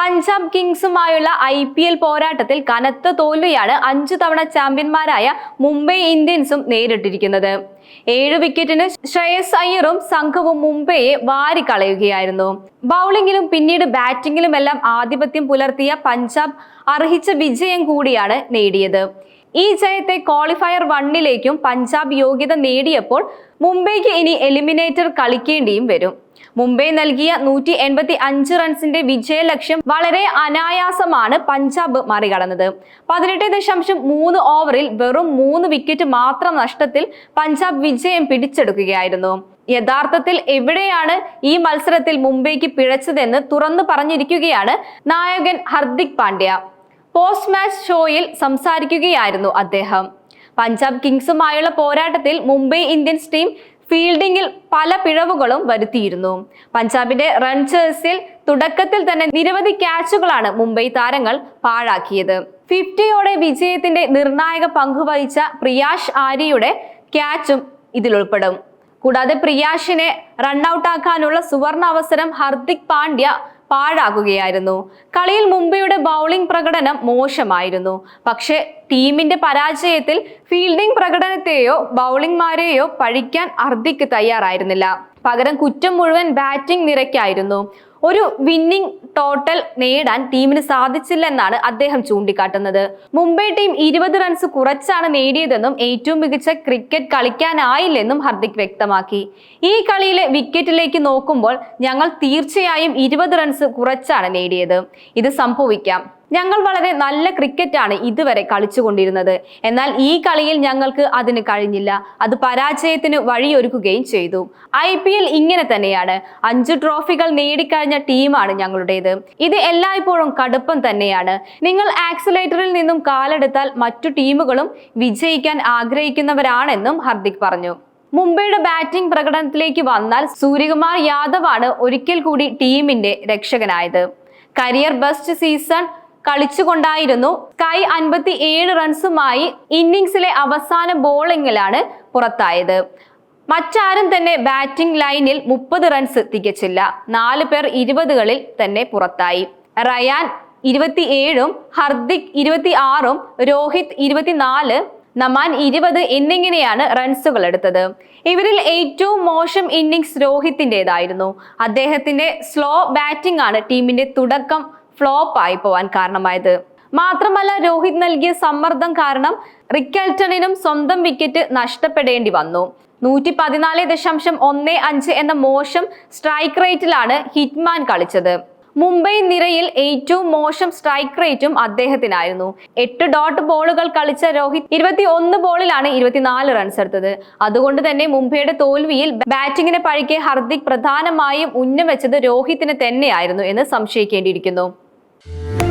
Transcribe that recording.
പഞ്ചാബ് കിങ്സുമായുള്ള I P L പോരാട്ടത്തിൽ കനത്ത തോൽവിയാണ് അഞ്ചു തവണ ചാമ്പ്യന്മാരായ മുംബൈ ഇന്ത്യൻസും നേരിട്ടിരിക്കുന്നത്. ഏഴ് വിക്കറ്റിന് ശ്രേയസ് അയ്യറും സംഘവും മുംബൈയെ വാരിക്കളയുകയായിരുന്നു. ബൗളിംഗിലും പിന്നീട് ബാറ്റിംഗിലുമെല്ലാം ആധിപത്യം പുലർത്തിയ പഞ്ചാബ് അർഹിച്ച വിജയം കൂടിയാണ് നേടിയത്. ഈ ജയത്തെ ക്വാളിഫയർ വണ്ണിലേക്കും പഞ്ചാബ് യോഗ്യത നേടിയപ്പോൾ മുംബൈക്ക് ഇനി എലിമിനേറ്റർ കളിക്കേണ്ടിയും വരും. മുംബൈ നൽകിയ നൂറ്റി എൺപത്തി അഞ്ച് റൺസിന്റെ വിജയ ലക്ഷ്യം വളരെ അനായാസമാണ് പഞ്ചാബ് മറികടന്നത്. പതിനെട്ട് ദശാംശം മൂന്ന് ഓവറിൽ വെറും മൂന്ന് വിക്കറ്റ് മാത്രം നഷ്ടത്തിൽ പഞ്ചാബ് വിജയം പിടിച്ചെടുക്കുകയായിരുന്നു. യഥാർത്ഥത്തിൽ എവിടെയാണ് ഈ മത്സരത്തിൽ മുംബൈക്ക് പിഴച്ചതെന്ന് തുറന്നു പറഞ്ഞിരിക്കുകയാണ് നായകൻ ഹർദിക് പാണ്ഡ്യ. പോസ്റ്റ് മാച്ച് ഷോയിൽ സംസാരിക്കുകയായിരുന്നു അദ്ദേഹം. പഞ്ചാബ് കിങ്സുമായുള്ള പോരാട്ടത്തിൽ മുംബൈ ഇന്ത്യൻസ് ടീം ഫീൽഡിംഗിൽ പല പിഴവുകളും വരുത്തിയിരുന്നു. പഞ്ചാബിന്റെ റൺ ചേഴ്സിൽ തുടക്കത്തിൽ തന്നെ നിരവധി ക്യാച്ചുകളാണ് മുംബൈ താരങ്ങൾ പാഴാക്കിയത്. ഫിഫ്റ്റിയോടെ വിജയത്തിന്റെ നിർണായക പങ്കുവഹിച്ച പ്രിയാഷ് ആര്യയുടെ ക്യാച്ചും ഇതിലുൾപ്പെടും കൂടാതെ പ്രിയാഷിനെ റണ്ണൌട്ടാക്കാനുള്ള സുവർണ അവസരം ഹർദിക് പാണ്ഡ്യ പാഴാക്കുകയായിരുന്നു കളിയിൽ മുംബൈയുടെ ബൗളിംഗ് പ്രകടനം മോശമായിരുന്നു. പക്ഷേ ടീമിന്റെ പരാജയത്തിൽ ഫീൽഡിംഗ് പ്രകടനത്തെയോ ബൗളിംഗ്മാരെയോ പഴിക്കാൻ അർദ്ധിക്ക് തയ്യാറായിരുന്നില്ല. പകരം കുറ്റം മുഴുവൻ ബാറ്റിംഗ് നിരക്കായിരുന്നു ഒരു വിന്നിംഗ് ടോട്ടൽ നേടാൻ ടീമിന് സാധിച്ചില്ലെന്നാണ് അദ്ദേഹം ചൂണ്ടിക്കാട്ടുന്നത്. മുംബൈ ടീം ഇരുപത് റൺസ് കുറച്ചാണ് നേടിയതെന്നും ഏറ്റവും മികച്ച ക്രിക്കറ്റ് കളിക്കാനായില്ലെന്നും ഹർദിക് വ്യക്തമാക്കി. ഈ കളിയിലെ വിക്കറ്റിലേക്ക് നോക്കുമ്പോൾ ഞങ്ങൾ തീർച്ചയായും ഇരുപത് റൺസ് കുറച്ചാണ് നേടിയത്. ഇത് സംഭവിക്കാം. ഞങ്ങൾ വളരെ നല്ല ക്രിക്കറ്റാണ് ഇതുവരെ കളിച്ചുകൊണ്ടിരുന്നത്. എന്നാൽ ഈ കളിയിൽ ഞങ്ങൾക്ക് അതിന് കഴിഞ്ഞില്ല. അത് പരാജയത്തിന് വഴിയൊരുക്കുകയും ചെയ്തു. ഐ പി എൽ ഇങ്ങനെ തന്നെയാണ്. അഞ്ച് ട്രോഫികൾ നേടിക്കഴിഞ്ഞ ടീമാണ് ഞങ്ങളുടേത്. ഇത് എല്ലായ്പ്പോഴും കടുപ്പം തന്നെയാണ്. നിങ്ങൾ ആക്സിലേറ്ററിൽ നിന്നും കാലെടുത്താൽ മറ്റു ടീമുകളും വിജയിക്കാൻ ആഗ്രഹിക്കുന്നവരാണെന്നും ഹർദിക് പറഞ്ഞു. മുംബൈയുടെ ബാറ്റിംഗ് പ്രകടനത്തിലേക്ക് വന്നാൽ സൂര്യകുമാർ യാദവാണ് ഒരിക്കൽ കൂടി ടീമിന്റെ രക്ഷകനായത്. കരിയർ ബെസ്റ്റ് സീസൺ കളിച്ചുകൊണ്ടായിരുന്നു. സ്കൈ അൻപത്തി ഏഴ് റൺസുമായി ഇന്നിംഗ്സിലെ അവസാന ബോളിംഗിലാണ് പുറത്തായത്. മറ്റാരും തന്നെ ബാറ്റിംഗ് ലൈനിൽ മുപ്പത് റൺസ് തികച്ചില്ല. നാല് പേർ ഇരുപതുകളിൽ തന്നെ പുറത്തായി. റയാൻ ഇരുപത്തിയേഴും ഹർദിക് ഇരുപത്തി ആറും രോഹിത് ഇരുപത്തിനാല് നമാൻ ഇരുപത് എന്നിങ്ങനെയാണ് റൺസുകൾ എടുത്തത്. ഇവരിൽ ഏറ്റവും മോശം ഇന്നിംഗ്സ് രോഹിത്തിന്റെതായിരുന്നു. അദ്ദേഹത്തിന്റെ സ്ലോ ബാറ്റിംഗ് ആണ് ടീമിന്റെ തുടക്കം ഫ്ലോപ്പ് ആയി പോവാൻ കാരണമായത്. മാത്രമല്ല രോഹിത് നൽകിയ സമ്മർദ്ദം കാരണം റിക്കൽട്ടണിനും സ്വന്തം വിക്കറ്റ് നഷ്ടപ്പെടേണ്ടി വന്നു. നൂറ്റി പതിനാല് ദശാംശം ഒന്ന് അഞ്ച് എന്ന മോശം സ്ട്രൈക്ക് റേറ്റിലാണ് ഹിറ്റ്മാൻ കളിച്ചത്. മുംബൈ നിരയിൽ ഏറ്റവും മോശം സ്ട്രൈക്ക് റേറ്റും അദ്ദേഹത്തിനായിരുന്നു. എട്ട് ഡോട്ട് ബോളുകൾ കളിച്ച രോഹിത് ഇരുപത്തി ഒന്ന് ബോളിലാണ് ഇരുപത്തിനാല് റൺസ് എടുത്തത്. അതുകൊണ്ട് തന്നെ മുംബൈയുടെ തോൽവിയിൽ ബാറ്റിംഗിനെ പഴിക്ക് ഹർദിക് പ്രധാനമായും ഉന്നം വെച്ചത് രോഹിത്തിന് തന്നെയായിരുന്നു എന്ന് സംശയിക്കേണ്ടിയിരിക്കുന്നു. Thank you.